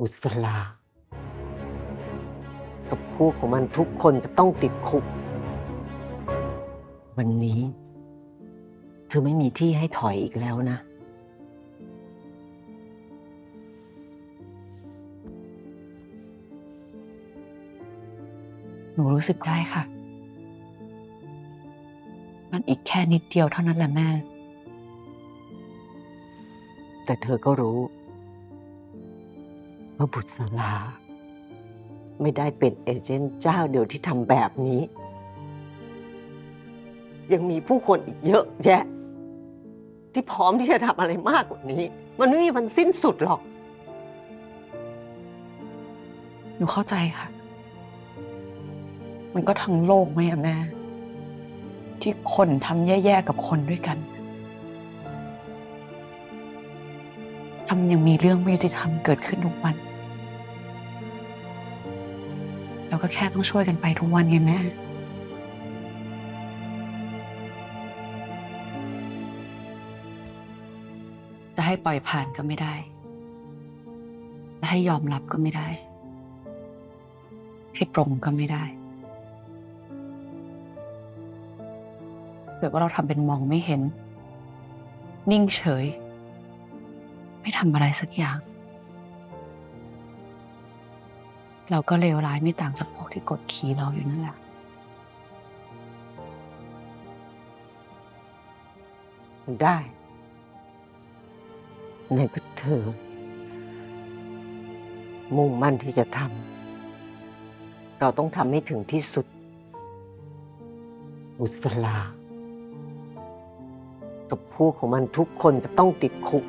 อุศลา กับพวกของมันทุกคนจะต้องติดคุก วันนี้ เธอไม่มีที่ให้ถอยอีกแล้วนะ หนูรู้สึกได้ค่ะ มันอีกแค่นิดเดียวเท่านั้นแหละแม่ แต่เธอก็รู้ ว่าบุษลา ไม่ได้เป็นเอเจนต์เจ้าเดียวที่ทำแบบนี้ ยังมีผู้คนอีกเยอะแยะ ที่พร้อมที่จะทำอะไรมากกว่านี้ มันไม่มีมันสิ้นสุดหรอก หนูเข้าใจค่ะ มันก็ทั้งโลกไหมอะแม่ ที่คนทำแย่ๆกับคนด้วยกันทำยังมีเรื่องไม่ยุติธรรมเกิดขึ้นทุกวัน เราก็แค่ต้องช่วยกันไปทุกวันไงแม่ จะให้ปล่อยผ่านก็ไม่ได้ จะให้ยอมรับก็ไม่ได้ ให้ปรงก็ไม่ได้เกิดว่าเราทำเป็นมองไม่เห็น นิ่งเฉย ไม่ทำอะไรสักอย่าง เราก็เลวร้ายไม่ต่างจากพวกที่กดขี่เราอยู่นั่นแหละ ได้ในเมื่อเธอ มุ่งมั่นที่จะทำเราต้องทำให้ถึงที่สุดอุศลา กับพวกของมันทุกคนจะต้องติดคุก